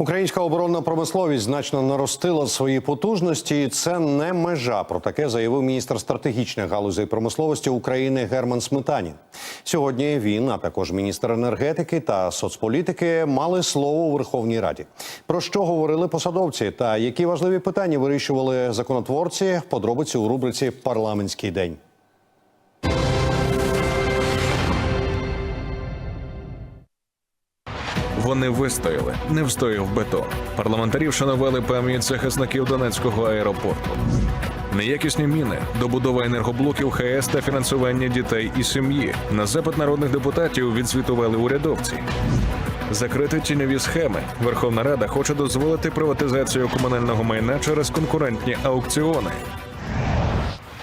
Українська оборонна промисловість значно наростила свої потужності. Це не межа. Про таке заявив міністр стратегічних галузей промисловості України Герман Сметанін. Сьогодні він, а також міністр енергетики та соцполітики, мали слово у Верховній Раді. Про що говорили посадовці та які важливі питання вирішували законотворці? Подробиці у рубриці Парламентський день. Вони вистояли, не встояв бетон. Парламентарі вшанували пам'ять захисників Донецького аеропорту. Неякісні міни, добудова енергоблоків ХС та фінансування дітей і сім'ї. На запит народних депутатів відзвітували урядовці. Закрити тіньові схеми. Верховна Рада хоче дозволити приватизацію комунального майна через конкурентні аукціони.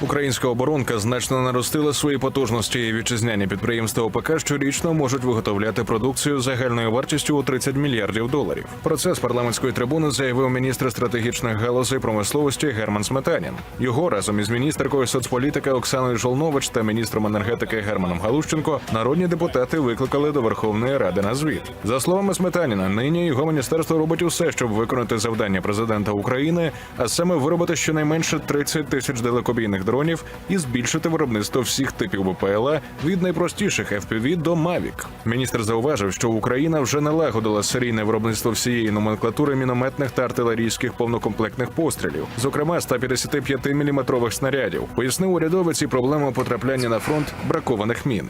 Українська оборонка значно наростила свої потужності. і Вітчизняні підприємства ОПК щорічно можуть виготовляти продукцію загальною вартістю у 30 мільярдів доларів. Про це з парламентської трибуни заявив міністр стратегічних галузей промисловості Герман Сметанін. Його разом із міністеркою соцполітики Оксаною Жолнович та міністром енергетики Германом Галущенко народні депутати викликали до Верховної Ради на звіт. За словами Сметаніна, нині його міністерство робить усе, щоб виконати завдання президента України, а саме виробити щонайменше 30 тисяч далекобійних дронів і збільшити виробництво всіх типів БПЛА від найпростіших FPV до Mavic. Міністр зауважив, що Україна вже налагодила серійне виробництво всієї номенклатури мінометних та артилерійських повнокомплектних пострілів, зокрема 155 мм снарядів. Пояснив урядовець і проблему потрапляння на фронт бракованих мін.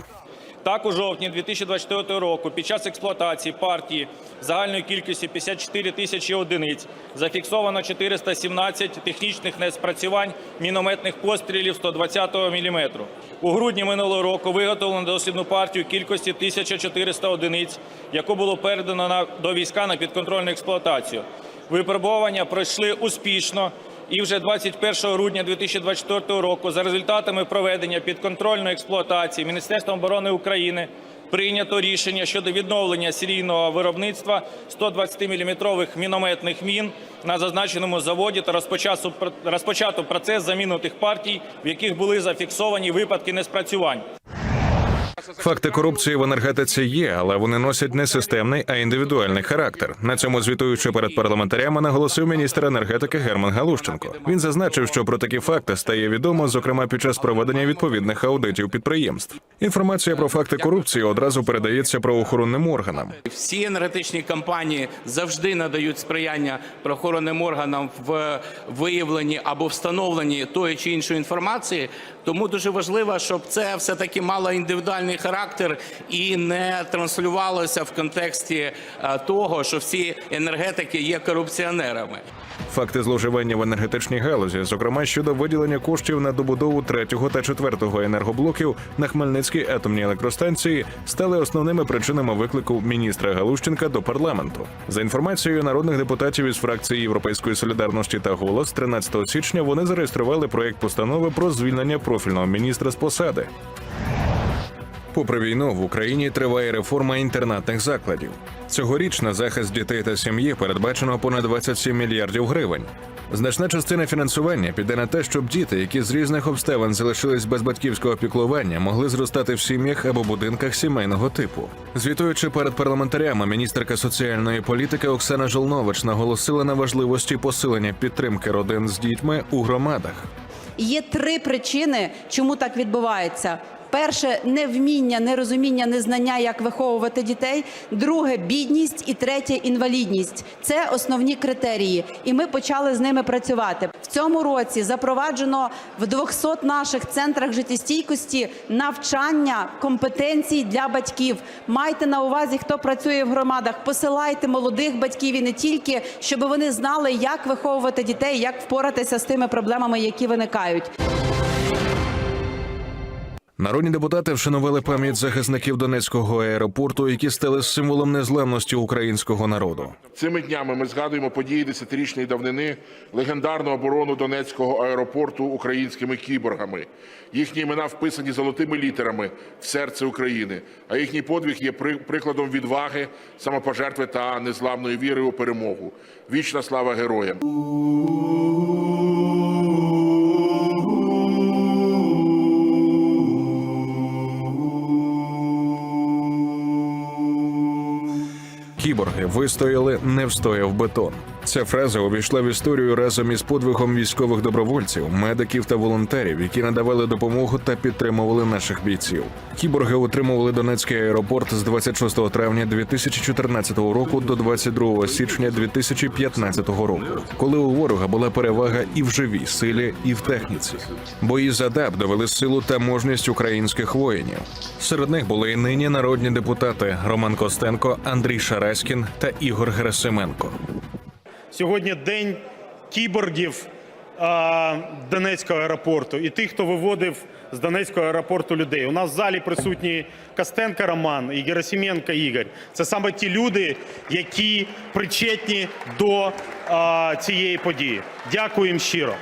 Так, у жовтні 2024 року під час експлуатації партії загальної кількості 54 тисячі одиниць зафіксовано 417 технічних неспрацювань мінометних пострілів 120 мм. У грудні минулого року виготовлено дослідну партію кількості 1400 одиниць, яку було передано на, до війська на підконтрольну експлуатацію. Випробування пройшли успішно. І вже 21 грудня 2024 року за результатами проведення підконтрольної експлуатації Міністерством оборони України прийнято рішення щодо відновлення серійного виробництва 120-мм мінометних мін на зазначеному заводі та розпочато процес заміни тих партій, в яких були зафіксовані випадки неспрацювань. Факти корупції в енергетиці є, але вони носять не системний, а індивідуальний характер. На цьому звітуючи перед парламентарями, наголосив міністр енергетики Герман Галущенко. Він зазначив, що про такі факти стає відомо, зокрема під час проведення відповідних аудитів підприємств. Інформація про факти корупції одразу передається правоохоронним органам. Всі енергетичні компанії завжди надають сприяння правоохоронним органам в виявленні або встановленні тої чи іншої інформації. Тому дуже важливо, щоб це все таки мало індивідуальний характер і не транслювалося в контексті е, того, що всі енергетики є корупціонерами. Факти зловживання в енергетичній галузі, зокрема щодо виділення коштів на добудову третього та четвертого енергоблоків на Хмельницькій атомній електростанції, стали основними причинами виклику міністра Галущенка до парламенту. За інформацією народних депутатів із фракції Європейської солідарності та голос 13 січня вони зареєстрували проєкт постанови про звільнення профільного міністра з посади. Попри війну в Україні триває реформа інтернатних закладів. Цьогоріч на захист дітей та сім'ї передбачено понад 27 мільярдів гривень. Значна частина фінансування піде на те, щоб діти, які з різних обставин залишились без батьківського піклування, могли зростати в сім'ях або будинках сімейного типу. Звітуючи перед парламентарями, міністерка соціальної політики Оксана Жолнович наголосила на важливості посилення підтримки родин з дітьми у громадах. Є три причини, чому так відбувається. Перше невміння, нерозуміння, незнання, як виховувати дітей. Друге бідність і третє інвалідність. Це основні критерії, і ми почали з ними працювати. В цьому році запроваджено в 200 наших центрах життєстійкості навчання компетенцій для батьків. Майте на увазі, хто працює в громадах. Посилайте молодих батьків і не тільки, щоб вони знали, як виховувати дітей, як впоратися з тими проблемами, які виникають. Народні депутати вшанували пам'ять захисників Донецького аеропорту, які стали символом незламності українського народу. Цими днями ми згадуємо події десятирічної давнини, легендарну оборону Донецького аеропорту українськими кіборгами. Їхні імена вписані золотими літерами в серце України, а їхній подвиг є прикладом відваги, самопожертви та незламної віри у перемогу. Вічна слава героям! Кіборги вистояли, не встояв бетон. Ця фраза увійшла в історію разом із подвигом військових добровольців, медиків та волонтерів, які надавали допомогу та підтримували наших бійців. Кіборги утримували Донецький аеропорт з 26 травня 2014 року до 22 січня 2015 року, коли у ворога була перевага і в живій силі, і в техніці. Бої за ДАБ довели силу та мужність українських воїнів. Серед них були і нині народні депутати Роман Костенко, Андрій Шараськін та Ігор Герасименко. Сьогодні день кіборгів а, Донецького аеропорту і тих, хто виводив з Донецького аеропорту людей. У нас в залі присутні Костенко Роман і Герасименко Ігор. Це саме ті люди, які причетні до а, цієї події. Дякую їм щиро.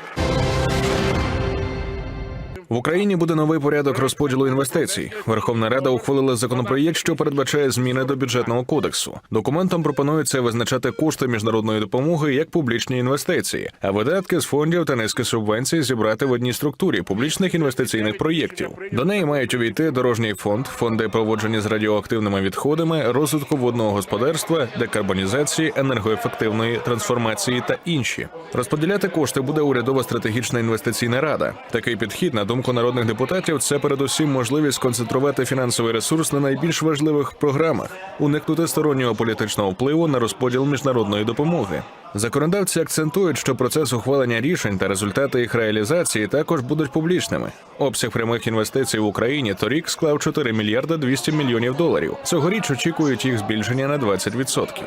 В Україні буде новий порядок розподілу інвестицій. Верховна Рада ухвалила законопроєкт, що передбачає зміни до бюджетного кодексу. Документом пропонується визначати кошти міжнародної допомоги як публічні інвестиції, а видатки з фондів та низки субвенцій зібрати в одній структурі публічних інвестиційних проєктів. До неї мають увійти дорожній фонд, фонди поводження з радіоактивними відходами, розвитку водного господарства, декарбонізації, енергоефективної трансформації та інші. Розподіляти кошти буде урядова стратегічна інвестиційна рада. Такий підхід, на думку народних депутатів, це передусім можливість сконцентрувати фінансовий ресурс на найбільш важливих програмах, уникнути стороннього політичного впливу на розподіл міжнародної допомоги. Законодавці акцентують, що процес ухвалення рішень та результати їх реалізації також будуть публічними. Обсяг прямих інвестицій в Україні торік склав 4 мільярда 200 мільйонів доларів. Цьогоріч очікують їх збільшення на 20%.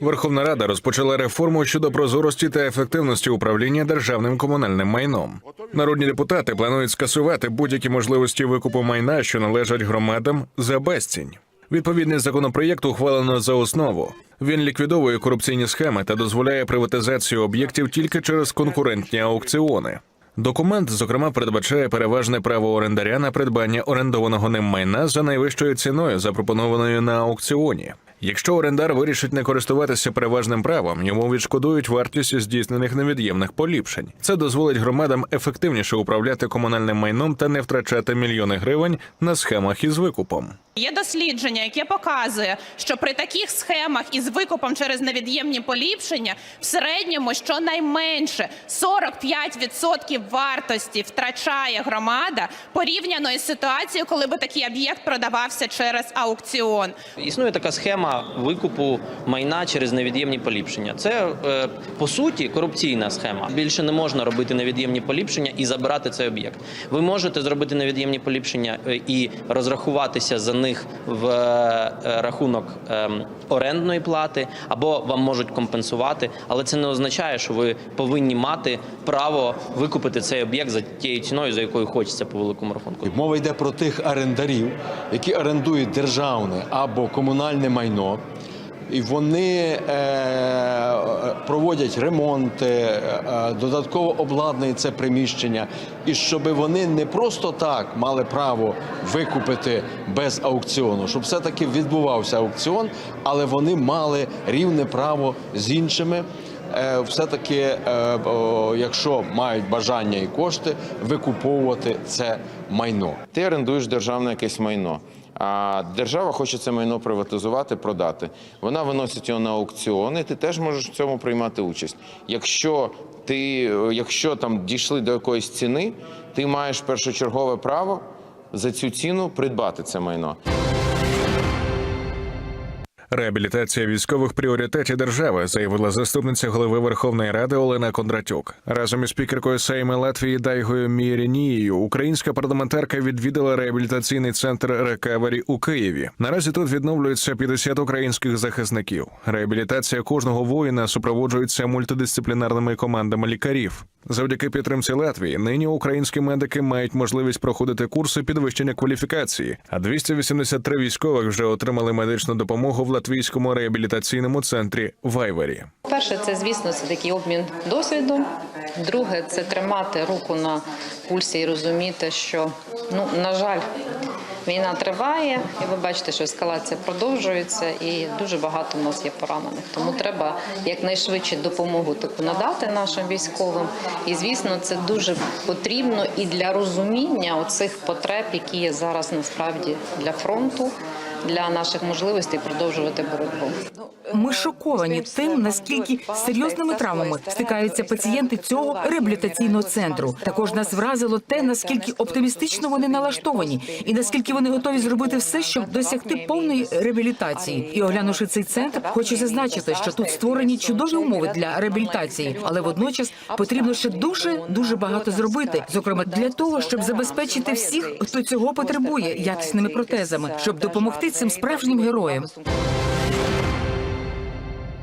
Верховна Рада розпочала реформу щодо прозорості та ефективності управління державним комунальним майном. Народні депутати планують скасувати будь-які можливості викупу майна, що належать громадам, за безцінь. Відповідний законопроєкт ухвалено за основу. Він ліквідовує корупційні схеми та дозволяє приватизацію об'єктів тільки через конкурентні аукціони. Документ, зокрема, передбачає переважне право орендаря на придбання орендованого ним майна за найвищою ціною, запропонованою на аукціоні. Якщо орендар вирішить не користуватися переважним правом, йому відшкодують вартість здійснених невід'ємних поліпшень. Це дозволить громадам ефективніше управляти комунальним майном та не втрачати мільйони гривень на схемах із викупом. Є дослідження, яке показує, що при таких схемах із викупом через невід'ємні поліпшення в середньому щонайменше 45% вартості втрачає громада порівняно із ситуацією, коли би такий об'єкт продавався через аукціон. Існує така схема викупу майна через невід'ємні поліпшення. Це е, по суті корупційна схема. Більше не можна робити невід'ємні поліпшення і забирати цей об'єкт. Ви можете зробити невід'ємні поліпшення е, і розрахуватися за них в е, рахунок е, орендної плати, або вам можуть компенсувати, але це не означає, що ви повинні мати право викупити цей об'єкт за тією ціною, за якою хочеться по великому рахунку. Мова йде про тих орендарів, які орендують державне або комунальне майно. І вони е, проводять ремонти, е, додатково обладнують це приміщення, і щоб вони не просто так мали право викупити без аукціону, щоб все-таки відбувався аукціон, але вони мали рівне право з іншими. е, Все-таки, е, якщо мають бажання і кошти, викуповувати це майно. Ти орендуєш державне якесь майно. А держава хоче це майно приватизувати, продати. Вона виносить його на аукціони. ти теж можеш в цьому приймати участь. Якщо ти, якщо там дійшли до якоїсь ціни, ти маєш першочергове право за цю ціну придбати це майно. Реабілітація військових пріоритетів держави, заявила заступниця голови Верховної Ради Олена Кондратюк. Разом із спікеркою Сейми Латвії Дайгою Міренією українська парламентарка відвідала реабілітаційний центр Рекавері у Києві. Наразі тут відновлюється 50 українських захисників. Реабілітація кожного воїна супроводжується мультидисциплінарними командами лікарів. Завдяки підтримці Латвії нині українські медики мають можливість проходити курси підвищення кваліфікації, а 283 військових вже отримали медичну допомогу в латвійському реабілітаційному центрі Вайвері. Перше, це звісно, це такий обмін досвідом. Друге, це тримати руку на пульсі і розуміти, що ну на жаль, війна триває, і ви бачите, що ескалація продовжується, і дуже багато в нас є поранених. Тому треба якнайшвидше допомогу таку надати нашим військовим. І звісно, це дуже потрібно і для розуміння оцих потреб, які є зараз насправді для фронту. для наших можливостей продовжувати боротьбу. Ми шоковані тим, наскільки серйозними травмами стикаються пацієнти цього реабілітаційного центру. Також нас вразило те, наскільки оптимістично вони налаштовані, і наскільки вони готові зробити все, щоб досягти повної реабілітації. І оглянувши цей центр, хочу зазначити, що тут створені чудові умови для реабілітації, але водночас потрібно ще дуже дуже багато зробити, зокрема для того, щоб забезпечити всіх, хто цього потребує, якісними протезами, щоб допомогти цим справжнім героям.